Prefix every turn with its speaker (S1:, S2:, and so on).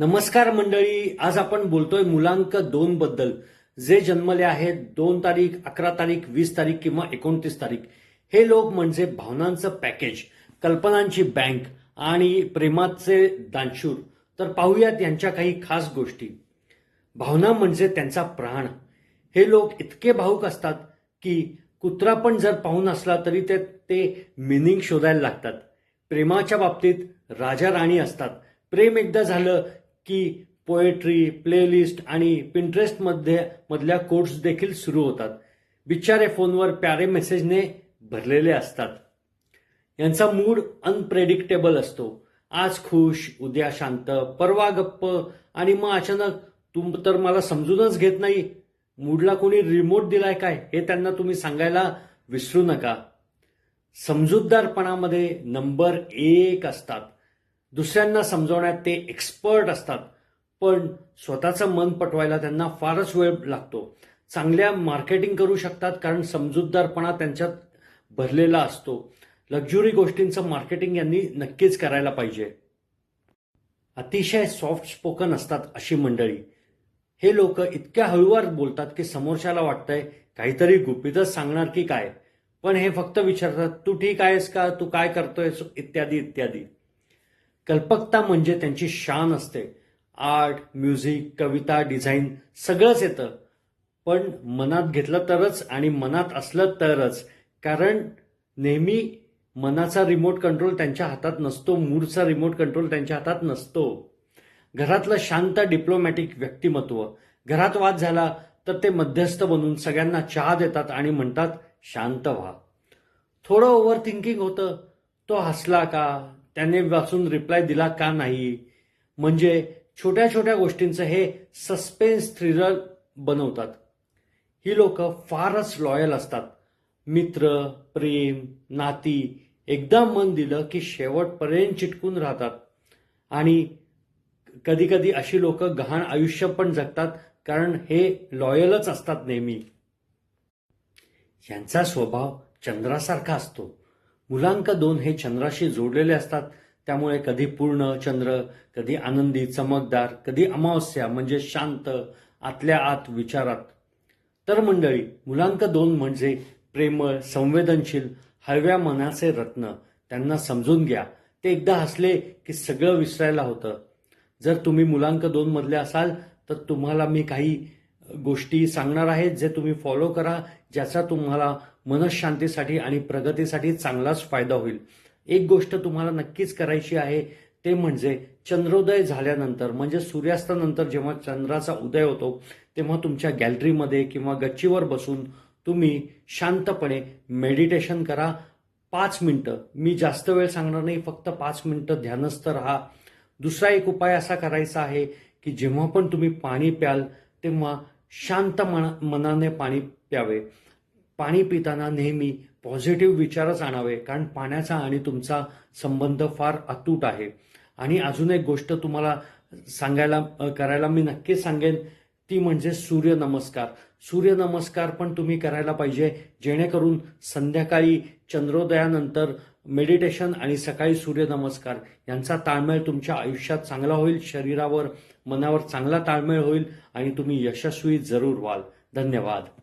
S1: नमस्कार मंडळी आज आपण बोलतोय मुलांक दोन बद्दल. जे जन्मले आहेत दोन तारीख अकरा तारीख वीस तारीख किंवा एकोणतीस तारीख हे लोक म्हणजे भावनांचं पॅकेज कल्पनांची बँक आणि प्रेमाचे दानशूर. तर पाहूयात यांच्या काही खास गोष्टी. भावना म्हणजे त्यांचा प्राण. हे लोक इतके भाऊक असतात की कुत्रा पण जर पाहून असला तरी ते ते मिनिंग शोधायला लागतात. प्रेमाच्या बाबतीत राजा राणी असतात. प्रेम एकदा झालं की पोएट्री प्लेलिस्ट आणि पिंटरेस्टमध्ये मधल्या कोर्स देखील सुरू होतात. बिचारे फोनवर प्यारे मेसेजने भरलेले असतात. यांचा मूड अनप्रेडिक्टेबल असतो. आज खुश उद्या शांत परवा गप्प आणि मग अचानक तुम तर मला समजूनच घेत नाही. मूडला कोणी रिमोट दिलाय काय? हे त्यांना तुम्ही सांगायला विसरू नका. समजूतदारपणामध्ये नंबर एक असतात. दुसऱ्यांना समजवण्यात ते एक्सपर्ट असतात. पण स्वतःचं मन पटवायला त्यांना फारच वेळ लागतो. चांगल्या मार्केटिंग करू शकतात कारण समजूतदारपणा त्यांच्यात भरलेला असतो. लक्झुरी गोष्टींचं मार्केटिंग यांनी नक्कीच करायला पाहिजे. अतिशय सॉफ्ट स्पोकन असतात अशी मंडळी. हे लोक इतक्या हळूवार बोलतात की समोरच्याला वाटतंय काहीतरी गुपितच सांगणार की काय. पण हे फक्त विचारतात तू ठीक आहेस का? तू काय करतोय इत्यादी इत्यादी. कल्पकता म्हणजे त्यांची शान असते. आर्ट म्युझिक कविता डिझाईन सगळंच येतं. पण मनात घेतलं तरच आणि मनात असलं तरच. कारण नेहमी मनाचा रिमोट कंट्रोल त्यांच्या हातात नसतो मूडचा रिमोट कंट्रोल त्यांच्या हातात नसतो. घरातलं शांत डिप्लोमॅटिक व्यक्तिमत्व. घरात वाद झाला तर ते मध्यस्थ बनून सगळ्यांना चहा देतात आणि म्हणतात शांत व्हा. थोडं ओव्हर थिंकिंग होतं. तो हसला का? त्याने वाचून रिप्लाय दिला का नाही? म्हणजे छोट्या छोट्या गोष्टींचं हे सस्पेन्स थ्रिलर बनवतात. ही लोक फारच लॉयल असतात. मित्र प्रेम नाती एकदा मन दिलं की शेवटपर्यंत चिटकून राहतात. आणि कधी कधी अशी लोक गहाण आयुष्य पण जगतात कारण हे लॉयलच असतात नेहमी. यांचा स्वभाव चंद्रासारखा असतो. मुलांक दोन हे चंद्राशी जोडलेले असतात. त्यामुळे कधी पूर्ण चंद्र कधी आनंदी चमकदार कधी अमावस्या म्हणजे शांत आतल्या आत विचारात. तर मंडळी मुलांक दोन म्हणजे प्रेमळ संवेदनशील हळव्या मनाचे रत्न. त्यांना समजून घ्या. ते एकदा हसले की सगळं विसरायला होतं. जर तुम्ही मुलांक दोन मधले असाल तर तुम्हाला मी काही गोष्टी सांगणार आहेत जे तुम्ही फॉलो करा ज्याचा तुम्हाला मनशांतीसाठी आणि प्रगतीसाठी चांगलाच फायदा होईल. एक गोष्ट तुम्हाला नक्कीच करायची आहे ते म्हणजे चंद्रोदय झाल्यानंतर म्हणजे सूर्यास्तानंतर जेव्हा चंद्राचा उदय होतो तेव्हा तुमच्या गॅलरीमध्ये किंवा गच्चीवर बसून तुम्ही शांतपणे मेडिटेशन करा. पाच मिनटं. मी जास्त वेळ सांगणार नाही फक्त पाच मिनटं ध्यानस्थ राहा. दुसरा एक उपाय असा करायचा आहे की जेव्हा पण तुम्ही पाणी प्याल तेव्हा शांत मना मनाने पाणी प्यावे. पाणी पिताना नेहमी पॉझिटिव्ह विचारच आणावे कारण पाण्याचा आणि तुमचा संबंध फार अतूट आहे. आणि अजून एक गोष्ट तुम्हाला सांगायला करायला मी नक्कीच सांगेन ती म्हणजे सूर्यनमस्कार सूर्यनमस्कार पण तुम्ही करायला पाहिजे जेणेकरून संध्याकाळी चंद्रोदयानंतर मेडिटेशन आणि सकाळी सूर्यनमस्कार यांचा ताळमेळ तुमच्या आयुष्यात चांगला होईल शरीरावर मनावर चांगला ताळमेळ होईल आणि तुम्ही यशस्वी जरूर व्हाल. धन्यवाद.